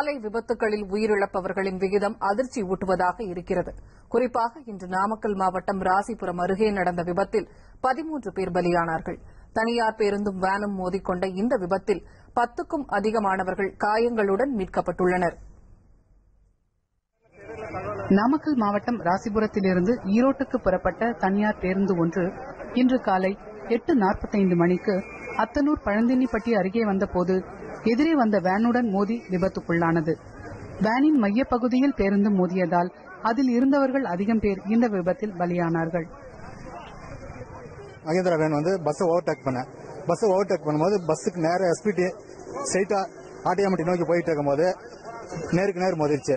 சாலை விபத்துகளில் உயிரிழப்பவர்களின் விகிதம் அதிர்ச்சி ஊட்டுவதாக இருக்கிறது. குறிப்பாக இன்று நாமக்கல் மாவட்டம் ராசிபுரம் அருகே நடந்த விபத்தில் பதிமூன்று பேர் பலியானார்கள். தனியார் பேருந்தும் வேனும் மோதிக்கொண்ட இந்த விபத்தில் பத்துக்கும் அதிகமானவர்கள் காயங்களுடன் மீட்கப்பட்டுள்ளனர். நாமக்கல் மாவட்டம் ராசிபுரத்திலிருந்து ஈரோட்டுக்கு புறப்பட்ட தனியார் பேருந்து ஒன்று இன்று காலை எட்டு நாற்பத்தைந்து மணிக்கு அத்தனூர் பழந்தின்னிப்பட்டி அருகே வந்தபோது எதிரே வந்த வேனுடன் மோதி விபத்துக்குள்ளானது. வேனின் மையப்பகுதியில் பேருந்து மோதியதால் அதில் இருந்தவர்கள் அதிகம் பேர் இந்த விபத்தில் பலியானார்கள். மகேந்திரா வேன் வந்து பஸ்ஸை ஓவர்டேக் பண்ணேன். பஸ்ஸை ஓவர்டேக் பண்ணும்போது பஸ்ஸுக்கு நேர எஸ்பிடி ஸ்ட்ரைட்டா ஆட்டியாமட்டி நோக்கி போயிட்டு இருக்கும்போது நேருக்கு நேர் மோதிருச்சு.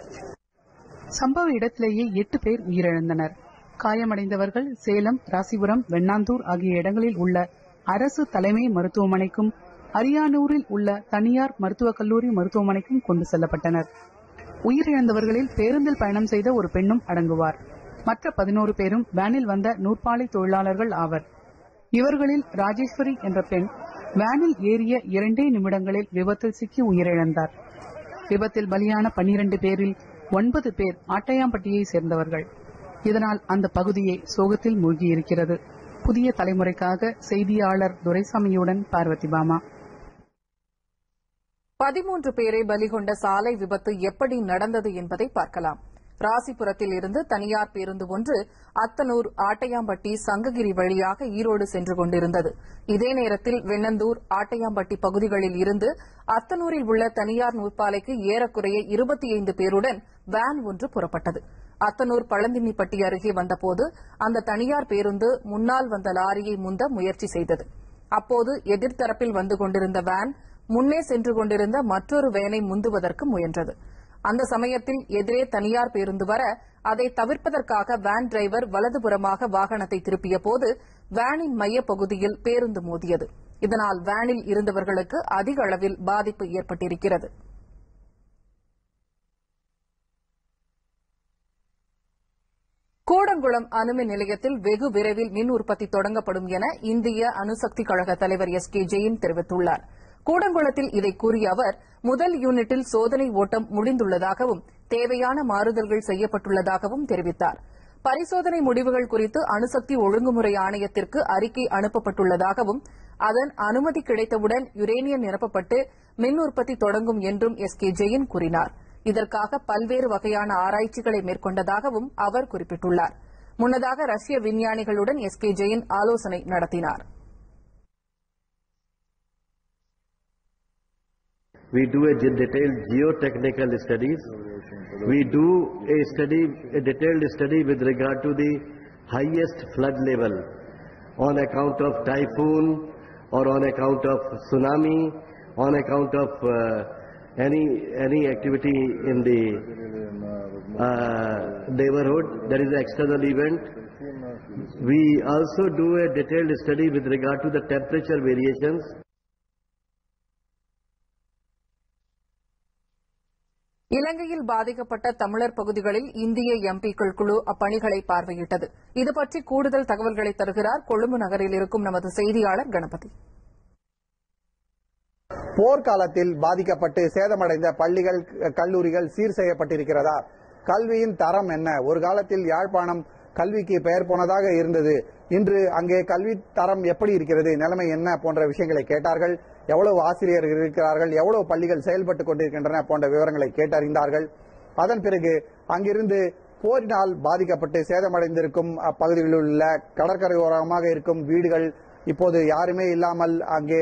சம்பவ இடத்திலேயே எட்டு பேர் உயிரிழந்தனர். காயமடைந்தவர்கள் சேலம் ராசிபுரம் வெண்ணாந்தூர் ஆகிய இடங்களில் உள்ள அரசு தலைமை மருத்துவமனைக்கும் அரியானூரில் உள்ள தனியார் மருத்துவக் கல்லூரி மருத்துவமனைக்கும் கொண்டு செல்லப்பட்டனர். உயிரிழந்தவர்களில் பேருந்தில் பயணம் செய்த ஒரு பெண்ணும் அடங்குவார். மற்ற பதினோரு பேரும் வேனில் வந்த நூற்பாலை தொழிலாளர்கள் ஆவர். இவர்களில் ராஜேஸ்வரி என்ற பெண் வேனில் ஏறிய இரண்டே நிமிடங்களில் விபத்தில் சிக்கி உயிரிழந்தார். விபத்தில் பலியான பன்னிரண்டு பேரில் ஒன்பது பேர் ஆட்டையாம்பட்டியை சேர்ந்தவர்கள். இதனால் அந்த பகுதியை சோகத்தில் மூழ்கியிருக்கிறது. புதிய தலைமுறைக்காக செய்தியாளர் துரைசாமியுடன் பார்வதி பாமா. பதிமூன்று பேரை பலிகொண்ட சாலை விபத்து எப்படி நடந்தது என்பதை பார்க்கலாம். ராசிபுரத்தில் இருந்து தனியார் பேருந்து ஒன்று அத்தனூர் ஆட்டையாம்பட்டி சங்ககிரி வழியாக ஈரோடு சென்று கொண்டிருந்தது. இதே நேரத்தில் வெண்ணந்தூர் ஆட்டையாம்பட்டி பகுதிகளில் இருந்து அத்தனூரில் உள்ள தனியார் நூற்பாலைக்கு ஏறக்குறைய இருபத்தி ஐந்து பேருடன் வேன் ஒன்று புறப்பட்டது. அத்தனூர் பழந்தின்னிப்பட்டி அருகே வந்தபோது அந்த தனியார் பேருந்து முன்னால் வந்த லாரியை முந்த முயற்சி செய்தது. அப்போது எதிர்த்தரப்பில் வந்து கொண்டிருந்த வேன் முன்னே சென்று கொண்டிருந்த மற்றொரு வேனை முந்துவதற்கு முயன்றது. அந்த சமயத்தில் எதிரே தனியார் பேருந்து வர அதை தவிர்ப்பதற்காக வேன் டிரைவர் வலதுபுறமாக வாகனத்தை திருப்பிய போது வேனின் மையப்பகுதியில் பேருந்து மோதியது. இதனால் வேனில் இருந்தவர்களுக்கு அதிக அளவில் பாதிப்பு ஏற்பட்டிருக்கிறது. கூடங்குளம் அணுமின் நிலையத்தில் வெகு விரைவில் மின் உற்பத்தி தொடங்கப்படும் என இந்திய அணுசக்தி கழக தலைவர் எஸ் கே ஜெயின் தெரிவித்துள்ளார். கூடங்குளத்தில் இதை கூறிய அவர் முதல் யூனிட்டில் சோதனை ஓட்டம் முடிந்துள்ளதாகவும் தேவையான மாறுதல்கள் செய்யப்பட்டுள்ளதாகவும் தெரிவித்தார். பரிசோதனை முடிவுகள் குறித்து அணுசக்தி ஒழுங்குமுறை ஆணையத்திற்கு அறிக்கை அனுப்பப்பட்டுள்ளதாகவும் அதன் அனுமதி கிடைத்தவுடன் யுரேனியம் நிரப்பப்பட்டு மின் உற்பத்தி தொடங்கும் என்றும் எஸ் கே ஜெயின் கூறினார். இதற்காக பல்வேறு வகையான ஆராய்ச்சிகளை மேற்கொண்டதாகவும் அவர் குறிப்பிட்டுள்ளார். முன்னதாக ரஷ்ய விஞ்ஞானிகளுடன் எஸ் கே ஜெயின் ஆலோசனை நடத்தினார். We do a detailed geotechnical studies. We do a study, a detailed study with regard to the highest flood level on account of typhoon or on account of tsunami, on account of uh, any any activity in the uh, neighborhood. That is an external event. We also do a detailed study with regard to the temperature variations. இலங்கையில் பாதிக்கப்பட்ட தமிழர் பகுதிகளில் இந்திய எம்பிக்கள் குழு அப்பணிகளை பார்வையிட்டது. இதுபற்றி கூடுதல் தகவல்களை தருகிறார் கொழும்பு நகரில் இருக்கும் நமது செய்தியாளர் கணபதி. போர்க்காலத்தில் பாதிக்கப்பட்டு சேதமடைந்த பள்ளிகள் கல்லூரிகள் சீர் செய்யப்பட்டிருக்கிறதா? கல்வியின் தரம் என்ன? ஒரு காலத்தில் யாழ்ப்பாணம் கல்விக்கு பெயர் போனதாக இருந்தது. இன்று அங்கே கல்வி தரம் எப்படி இருக்கிறது நிலைமை என்ன போன்ற விஷயங்களை கேட்டார்கள். எவ்வளவு ஆசிரியர்கள் இருக்கிறார்கள் எவ்வளவு பள்ளிகள் செயல்பட்டுக் கொண்டிருக்கின்றன போன்ற விவரங்களை கேட்டறிந்தார்கள். அதன் பிறகு அங்கிருந்து போரினால் பாதிக்கப்பட்டு சேதமடைந்திருக்கும் அப்பகுதிகளில் உள்ள கடற்கரையோரமாக இருக்கும் வீடுகள் இப்போது யாருமே இல்லாமல் அங்கே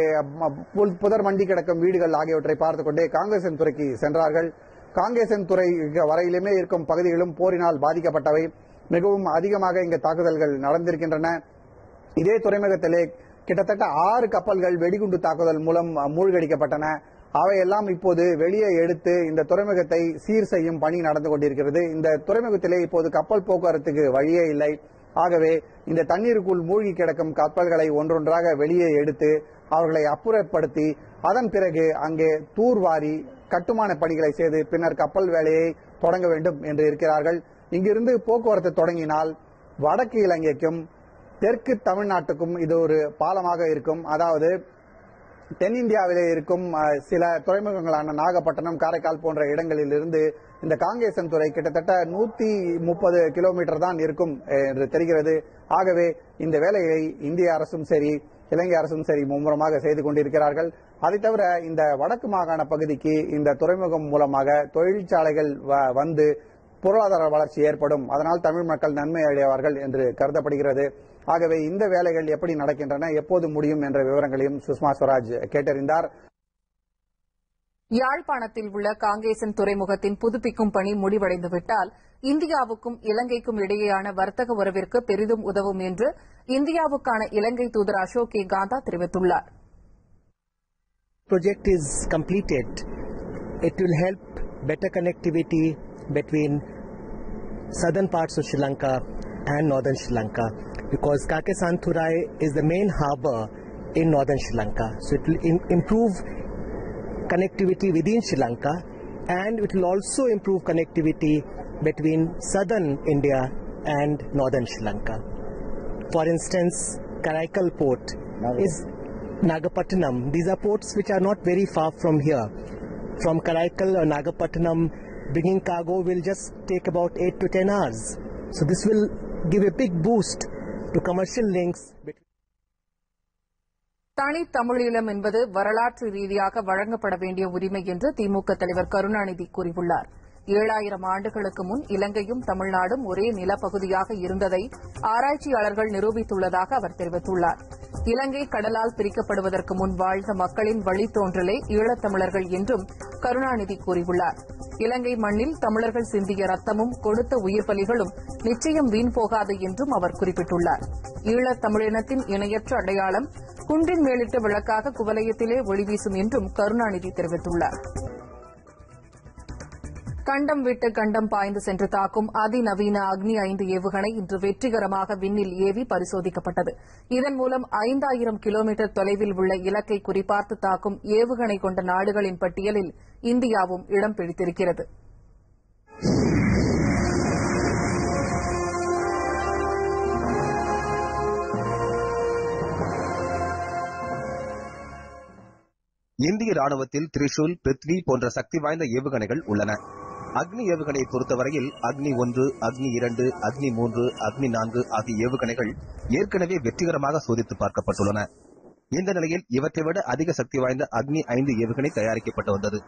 புல்- புதர் மண்டி கிடக்கும் வீடுகள் ஆகியவற்றை பார்த்துக் கொண்டே காங்கிரசின் துறைக்கு சென்றார்கள். காங்கிரசின் துறை வரையிலுமே இருக்கும் பகுதிகளும் போரினால் பாதிக்கப்பட்டவை. மிகவும் அதிகமாக இங்கு தாக்குதல்கள் நடந்திருக்கின்றன. இதே துறைமுகத்திலே கிட்டத்தட்ட ஆறு கப்பல்கள் வெடிகுண்டு தாக்குதல் மூலம் மூழ்கடிக்கப்பட்டன. அவையெல்லாம் இப்போது வெளியே எடுத்து இந்த துறைமுகத்தை சீர் செய்யும் பணி நடந்து கொண்டிருக்கிறது. இந்த துறைமுகத்திலே இப்போது கப்பல் போக்குவரத்துக்கு வழியே இல்லை. ஆகவே இந்த தண்ணீருக்குள் மூழ்கி கிடக்கும் கப்பல்களை ஒன்றொன்றாக வெளியே எடுத்து அவர்களை அப்புறப்படுத்தி அதன் பிறகு அங்கே தூர்வாரி கட்டுமான பணிகளை செய்து பின்னர் கப்பல் வேலையை தொடங்க வேண்டும் என்று இருக்கிறார்கள். இங்கிருந்து போக்குவரத்து தொடங்கினால் வடக்கு இலங்கைக்கும் தெற்கு தமிழ்நாட்டுக்கும் இது ஒரு பாலமாக இருக்கும். அதாவது தென்னிந்தியாவிலே இருக்கும் சில துறைமுகங்களான நாகப்பட்டினம் காரைக்கால் போன்ற இடங்களில் இருந்து இந்த காங்கேசன் துறை கிட்டத்தட்ட நூத்தி முப்பது கிலோமீட்டர் தான் இருக்கும் என்று தெரிகிறது. ஆகவே இந்த வேலையை இந்திய அரசும் சரி இலங்கை அரசும் சரி மும்முரமாக செய்து கொண்டிருக்கிறார்கள். அதை தவிர இந்த வடக்கு மாகாண பகுதிக்கு இந்த துறைமுகம் மூலமாக தொழிற்சாலைகள் வ- வந்து பொருளாதார வளர்ச்சி ஏற்படும். அதனால் தமிழ் மக்கள் நன்மை அடைவார்கள் என்று கருதப்படுகிறது. ஆகவே இந்த வேலைகள் எப்படி நடக்கின்றன எப்போது முடியும் என்ற விவரங்களையும் சுஷ்மா ஸ்வராஜ் கேட்டறிந்தார். யாழ்ப்பாணத்தில் உள்ள காங்கேசன் துறைமுகத்தின் புதுப்பிக்கும் பணி முடிவடைந்துவிட்டால் இந்தியாவுக்கும் இலங்கைக்கும் இடையேயான வர்த்தக உறவிற்கு பெரிதும் உதவும் என்று இந்தியாவுக்கான இலங்கை தூதர் அசோக் கே. காந்தா தெரிவித்துள்ளார். Project is completed, it will help better connectivity between southern parts of Sri Lanka and northern Sri Lanka because Kakesanthurai is the main harbor in northern Sri Lanka. So it will im- improve connectivity within Sri Lanka and it will also improve connectivity between southern India and northern Sri Lanka. For instance, Karaikal port is Nagapattinam. These are ports which are not very far from here. From Karaikal or Nagapattinam, bringing cargo will just take about 8 to 10 hours. So this will give a big boost to commercial links between தனித்தமிழீழம் என்பது வரலாற்று ரீதியாக வழங்கப்பட வேண்டிய உரிமை என்று திமுக தலைவர் கருணாநிதி கூறியுள்ளார் ஏழாயிரம் ஆண்டுகளுக்கு முன் இலங்கையும் தமிழ்நாடும் ஒரே நிலப்பகுதியாக இருந்ததை ஆராய்ச்சியாளர்கள் நிரூபித்துள்ளதாக அவர் தெரிவித்துள்ளார் இலங்கை கடலால் பிரிக்கப்படுவதற்கு முன் வாழ்ந்த மக்களின் வழித்தோன்றலே ஈழத்தமிழர்கள் என்றும் கருணாநிதி கூறியுள்ளார். இலங்கை மண்ணில் தமிழர்கள் சிந்திய ரத்தமும் கொடுத்த உயிர் பலிகளும் நிச்சயம் வீண் போகாது என்றும் அவர் குறிப்பிட்டுள்ளார். ஈழத் தமிழினத்தின் இணையற்ற அடையாளம் குன்றின் மேலிட்ட விளக்காக குவலயத்திலே ஒளிவீசும் என்றும் கருணாநிதி தெரிவித்துள்ளார். கண்டம் விட்டு கண்டம் பாய்ந்து சென்று தாக்கும் அதிநவீன அக்னி ஐந்து ஏவுகணை இன்று வெற்றிகரமாக விண்ணில் ஏவி பரிசோதிக்கப்பட்டது. இதன் மூலம் ஐந்தாயிரம் கிலோமீட்டர் தொலைவில் உள்ள இலக்கை குறிபார்த்து தாக்கும் ஏவுகணை கொண்ட நாடுகளின் பட்டியலில் இந்தியாவும் இடம் பிடித்திருக்கிறது. இந்திய ராணுவத்தில் திரிஷூல் பிருத்வி போன்ற சக்தி வாய்ந்த ஏவுகணைகள் உள்ளன. அக்னி ஏவுகணையை பொறுத்தவரையில் அக்னி ஒன்று அக்னி இரண்டு அக்னி மூன்று அக்னி நான்கு ஆகிய ஏவுகணைகள் ஏற்கனவே வெற்றிகரமாக சோதித்து பார்க்கப்பட்டுள்ளன. இந்த நிலையில் இவற்றை விட அதிக சக்தி வாய்ந்த அக்னி ஐந்து ஏவுகணை தயாரிக்கப்பட்டு வந்தது.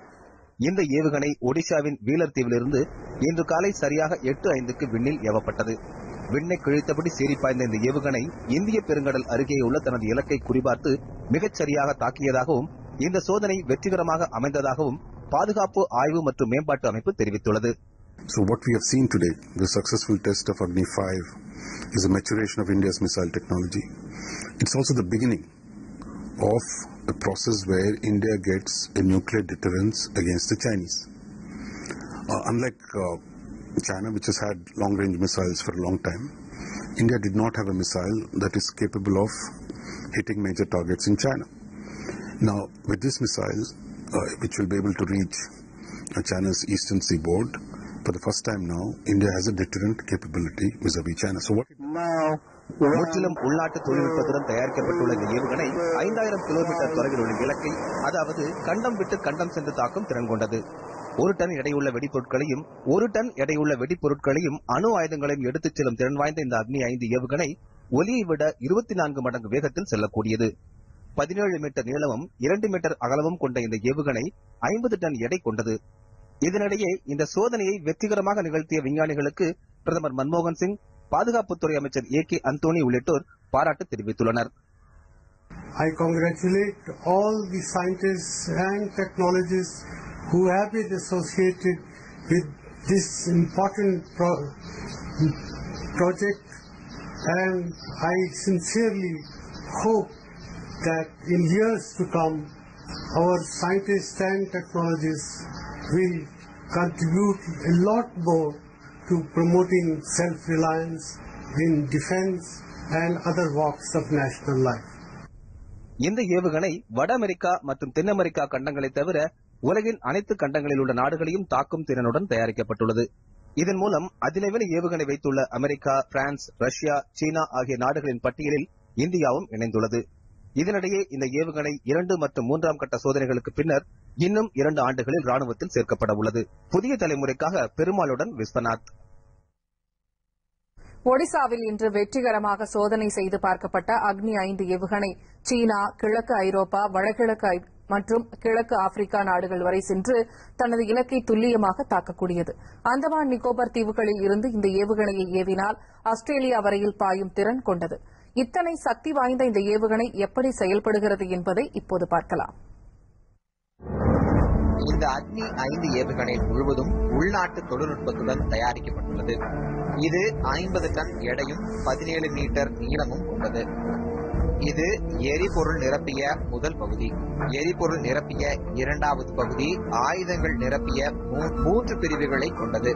இந்த ஏவுகணை ஒடிசாவின் வீலர் தீவிலிருந்து இன்று காலை சரியாக எட்டு ஐந்துக்கு விண்ணில் ஏவப்பட்டது. விண்ணை கிழித்தபடி சீறி பாய்ந்த இந்த ஏவுகணை இந்திய பெருங்கடல் அருகே உள்ள தனது இலக்கை குறிபார்த்து மிகச் சரியாக தாக்கியதாகவும் இந்த சோதனை வெற்றிகரமாக அமைந்ததாகவும் பாதுகாப்பு ஆய்வு மற்றும் மேம்பாட்டு அமைப்பு தெரிவித்துள்ளது So what we have seen today, the successful test of Agni 5, is a maturation of India's missile technology. It's also the beginning of a process where India gets a nuclear deterrence against the Chinese. Uh, unlike uh, China, which has had long-range missiles for a long time, India did not have a missile that is capable of hitting major targets in China. Now, with this missile, uh, which will be able to reach uh, China's eastern seaboard, for the first time now, India has a deterrent capability vis-a-vis China. So what முற்றிலும் உள்நாட்டு தொழில்நுட்பத்துடன் தயாரிக்கப்பட்டுள்ள இந்த ஏவுகணை ஐந்தாயிரம் kilometre தொலைவில் உள்ள இலக்கை அதாவது கண்டம் விட்டு கண்டம் சென்று தாக்கும் திறன் கொண்டது. ஒரு டன் எடையுள்ள வெடிப்பொருட்களையும் ஒரு டன் எடையுள்ள வெடிப்பொருட்களையும் அணு ஆயுதங்களையும் எடுத்துச் செல்லும் திறன் வாய்ந்த இந்த அக்னி ஐந்து ஏவுகணை ஒலியை விட இருபத்தி நான்கு மடங்கு வேகத்தில் செல்லக்கூடியது. பதினேழு மீட்டர் நீளமும் இரண்டு மீட்டர் அகலமும் கொண்ட இந்த ஏவுகணை ஐம்பது டன் எடை கொண்டது. இதனிடையே இந்த சோதனையை வெற்றிகரமாக நிகழ்த்திய விஞ்ஞானிகளுக்கு பிரதமர் மன்மோகன் சிங் பாதுகாப்புத்துறை அமைச்சர் ஏ கே அந்தோணி உள்ளிட்டோர் பாராட்டு தெரிவித்துள்ளனர். I congratulate all the scientists and technologists who have been associated with this important pro- project and I sincerely hope that in years to come our scientists and technologists will contribute a lot more to promoting self-reliance in defense and other walks of national life. இந்த ஏவுகணை வட America மற்றும் தென் America கண்டங்களை தவிர உலகின் அனைத்து கண்டங்களில் உள்ள நாடுகளையும் தாக்கும் திறனுடன் தயாரிக்கப்பட்டுள்ளது இதன் மூலம் அதிநவீன ஏவுகணை வைத்துள்ள அமெரிக்கா பிரான்ஸ் ரஷ்யா சீனா ஆகிய நாடுகளின் பட்டியலில் இந்தியாவும் இணைந்துள்ளது இதனிடையே இந்த ஏவுகணை இரண்டு மற்றும் மூன்றாம் கட்ட சோதனைகளுக்கு பின்னர் இன்னும் இரண்டு ஆண்டுகளில் ராணுவத்தில் சேர்க்கப்பட உள்ளது. புதிய தலைமுறைக்காக பெருமாளுடன் விஸ்வநாத். ஒடிசாவில் இன்று வெற்றிகரமாக சோதனை செய்து பார்க்கப்பட்ட அக்னி ஐந்து ஏவுகணை சீனா கிழக்கு ஐரோப்பா வடகிழக்கு ஐ- மற்றும் கிழக்கு ஆப்பிரிக்கா நாடுகள் வரை சென்று தனது இலக்கை துல்லியமாக தாக்கக்கூடியது. அந்தமான் நிக்கோபார் தீவுகளில் இருந்து இந்த ஏவுகணையை ஏவினால் ஆஸ்திரேலியா வரையில் பாயும் திறன் கொண்டது. இத்தனை சக்தி வாய்ந்த இந்த ஏவுகணை எப்படி செயல்படுகிறது என்பதை இப்போது பார்க்கலாம். இந்த அக்னி ஐந்து ஏவுகணை முழுவதும் உள்நாட்டு தொழில்நுட்பத்துடன் தயாரிக்கப்பட்டுள்ளது. இது ஐம்பது டன் எடையும் பதினேழு மீட்டர் நீளமும் கொண்டது. இது எரிபொருள் நிரப்பிய முதல் பகுதி. எரிபொருள் நிரப்பிய இரண்டாவது பகுதி ஆயுதங்கள் நிரப்பிய மூ- மூன்று பிரிவுகளை கொண்டது.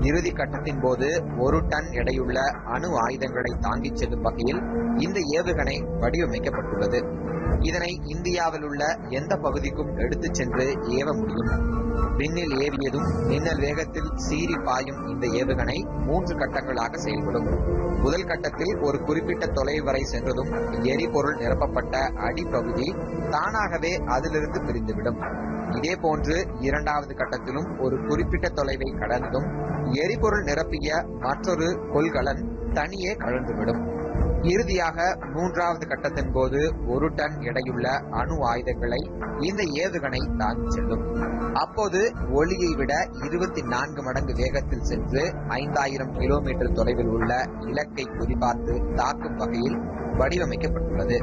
இறுதி கட்டத்தின் போது ஒரு டன் எடையுள்ள அணு ஆயுதங்களை தாங்கிச் செல்லும் வகையில் இந்த ஏவுகணை வடிவமைக்கப்பட்டுள்ளது. இதனை இந்தியாவில் உள்ள எந்த பகுதிக்கும் எடுத்துச் சென்று ஏவ முடியும்? விண்ணில் ஏவியதும் மின்னல் வேகத்தில் சீறி பாயும் இந்த ஏவுகணை மூன்று கட்டங்களாக செயல்படும். முதல் கட்டத்தில் ஒரு குறிப்பிட்ட தொலைவு வரை சென்றதும் எரிபொருள் நிரப்பப்பட்ட அடிப்பகுதி தானாகவே அதிலிருந்து பிரிந்துவிடும். இதே போன்று இரண்டாவது கட்டத்திலும் ஒரு குறிப்பிட்ட தொலைவை கடந்தும் எரிபொருள் நிரப்பிய மற்றொரு கொள்கலன் தனியே கலந்துவிடும் இறுதியாக மூன்றாவது கட்டத்தின் போது ஒரு டன் எடையுள்ள அணு ஆயுதங்களை இந்த ஏவுகணை தாங்கி செல்லும். அப்போது ஒளியை விட இருபத்தி நான்கு மடங்கு வேகத்தில் சென்று ஐந்தாயிரம் கிலோமீட்டர் தொலைவில் உள்ள இலக்கை குறிபார்த்து தாக்கும் வகையில் வடிவமைக்கப்பட்டுள்ளது.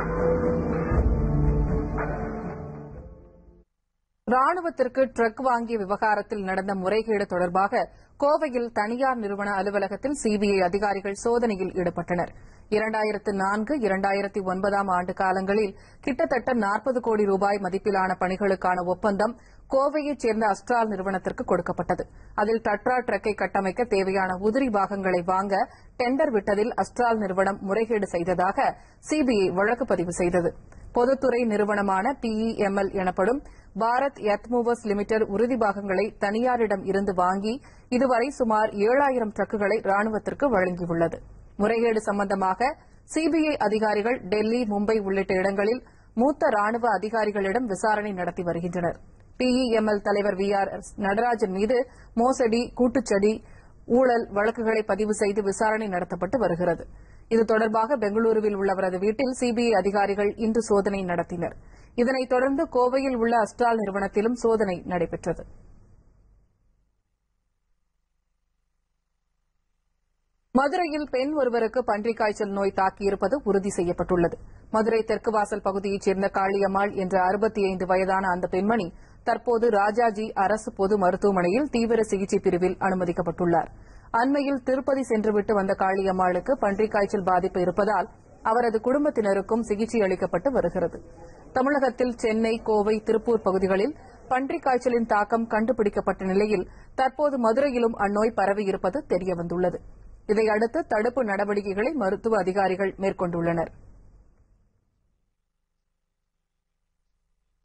ராணுவத்திற்கு ட்ரக் வாங்கிய விவகாரத்தில் நடந்த முறைகேடு தொடர்பாக கோவையில் தனியார் நிறுவன அலுவலகத்தில் சிபிஐ அதிகாரிகள் சோதனையில் ஈடுபட்டனர். இரண்டாயிரத்து நான்கு இரண்டாயிரத்தி ஒன்பதாம் ஆண்டு காலங்களில் கிட்டத்தட்ட நாற்பது கோடி ரூபாய் மதிப்பிலான பணிகளுக்கான ஒப்பந்தம் கோவையைச் சேர்ந்த அஸ்ட்ரால் நிறுவனத்திற்கு கொடுக்கப்பட்டது. அதில் டட்ரா ட்ரக்கை கட்டமைக்க தேவையான உதிரி பாகங்களை வாங்க டெண்டர் விட்டதில் அஸ்ட்ரால் நிறுவனம் முறைகேடு செய்ததாக சிபிஐ வழக்கு பதிவு செய்தது. பொதுத்துறை நிறுவனமான பிஇஎம்எல் எனப்படும் பாரத் எத்மூவர்ஸ் லிமிடெட் உறுதி பாகங்களை தனியாரிடம் இருந்து வாங்கி இதுவரை சுமார் ஏழாயிரம் ட்ரக்குகளை ராணுவத்திற்கு வழங்கியுள்ளது. முறைகேடு சம்பந்தமாக சிபிஐ அதிகாரிகள் டெல்லி மும்பை உள்ளிட்ட இடங்களில் மூத்த ராணுவ அதிகாரிகளிடம் விசாரணை நடத்தி வருகின்றனர். பிஇஎம்எல் தலைவர் வி ஆர் நடராஜன் மீது மோசடி கூட்டுச்சதி ஊழல் வழக்குகளை பதிவு செய்து விசாரணை நடத்தப்பட்டு வருகிறது. இது தொடர்பாக பெங்களூருவில் உள்ள அவரது வீட்டில் சிபிஐ அதிகாரிகள் இன்று சோதனை நடத்தினர். இதனைத் தொடர்ந்து கோவையில் உள்ள அஸ்ட்ரால் நிறுவனத்திலும் சோதனை நடைபெற்றது. மதுரையில் பெண் ஒருவருக்கு பன்றிக் காய்ச்சல் நோய் தாக்கியிருப்பது உறுதி செய்யப்பட்டுள்ளது. மதுரை தெற்கு வாசல் பகுதியைச் சேர்ந்த காளியம்மாள் என்ற அறுபத்தி ஐந்து வயதான அந்த பெண்மணி தற்போது ராஜாஜி அரசு பொது மருத்துவமனையில் தீவிர சிகிச்சை பிரிவில் அனுமதிக்கப்பட்டுள்ளார். அண்மையில் திருப்பதி சென்றுவிட்டு வந்த காளியம்மாளுக்கு பன்றிக் காய்ச்சல் பாதிப்பு இருப்பதால் அவரது குடும்பத்தினருக்கும் சிகிச்சை அளிக்கப்பட்டு வருகிறது. தமிழகத்தில் சென்னை கோவை திருப்பூர் பகுதிகளில் பன்றிக் காய்ச்சலின் தாக்கம் கண்டுபிடிக்கப்பட்ட நிலையில் தற்போது மதுரையிலும் அந்நோய் பரவியிருப்பது தெரியவந்துள்ளது. இதையடுத்து தடுப்பு நடவடிக்கைகளை மருத்துவ அதிகாரிகள் மேற்கொண்டுள்ளனர்.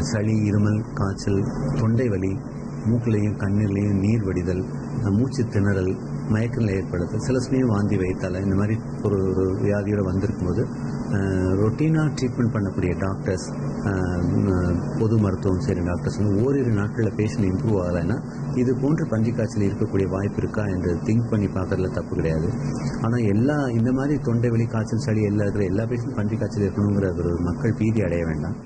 சளி இருமல் காய்ச்சல் தொண்டை வலி மூக்கிலையும் கண்ணுகளையும் நீர் வடிதல் மூச்சு திணறல் மயக்க நிலை ஏற்படுது சில சமயம் வாந்தி வைத்தால இந்த மாதிரி ஒரு ஒரு வியாதியோட வந்திருக்கும் போது ரொட்டீனாக ட்ரீட்மெண்ட் பண்ணக்கூடிய டாக்டர்ஸ் பொது மருத்துவம் சரி டாக்டர்ஸ் வந்து ஓரிரு நாட்களில் பேஷண்ட் இம்ப்ரூவ் ஆகலைன்னா இது போன்ற பன்றி காய்ச்சல் இருக்கக்கூடிய வாய்ப்பு இருக்கா என்று திங்க் பண்ணி பார்க்கறதுல தப்பு கிடையாது. ஆனால் எல்லா இந்த மாதிரி தொண்டை வழி காய்ச்சல் சளி எல்லா இருக்கிற எல்லா பேஷண்ட் பன்றி காய்ச்சல் இருக்கணுங்கிற ஒரு மக்கள் பீதி அடைய வேண்டாம்.